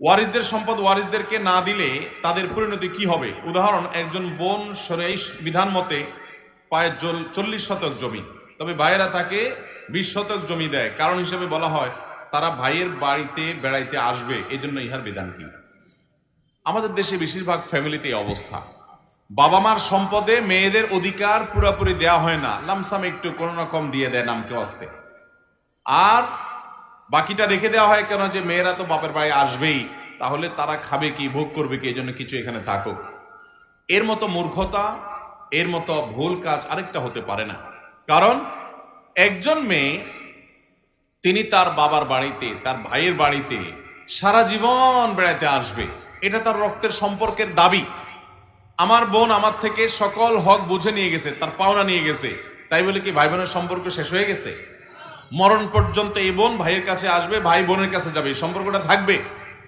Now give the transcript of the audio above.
ওয়ারিসদের সম্পদ ওয়ারিসদেরকে না দিলে তাদের পরিণতি কি হবে? উদাহরণ, একজন বোন সরাই বিধান মতে পায় চল্লিশ শতক জমি, তবে ভাইয়েরা তাকে বিশ শতক জমি দেয়। কারণ হিসেবে বলা হয়, তারা ভাইয়ের বাড়িতে বেড়াইতে আসবে এই জন্য ইহার বিধান কি? আমাদের দেশে বেশিরভাগ ফ্যামিলিতে এই অবস্থা। বাবা মার সম্পদে মেয়েদের অধিকার পুরোপুরি দেওয়া হয় না, লামসাম একটু কোনো না কম দিয়ে দেয় নামকে আসতে আর বাকিটা রেখে দেওয়া হয় কেন যে মেয়েরা তো বাপের বাড়ি আসবেই? তাহলে তারা খাবে কি, ভোগ করবে কি এই জন্য কিছু এখানে থাকুক। এর মতো মূর্খতা, এর মতো ভুল কাজ আরেকটা হতে পারে না। কারণ একজন মেয়ে, তিনি তার বাবার বাড়িতে, তার ভাইয়ের বাড়িতে সারা জীবন বেড়াতে আসবে। এটা তার রক্তের সম্পর্কের দাবি। আমার বোন আমার থেকে সকল হক বুঝে নিয়ে গেছে, তার পাওনা নিয়ে গেছে। তাই বলে কি ভাই বোনের সম্পর্ক শেষ হয়ে গেছে? মরণ পর্যন্ত এই বোন ভাইয়ের কাছে আসবে ভাই বোনের কাছে যাবে। এই সম্পর্কটা থাকবে।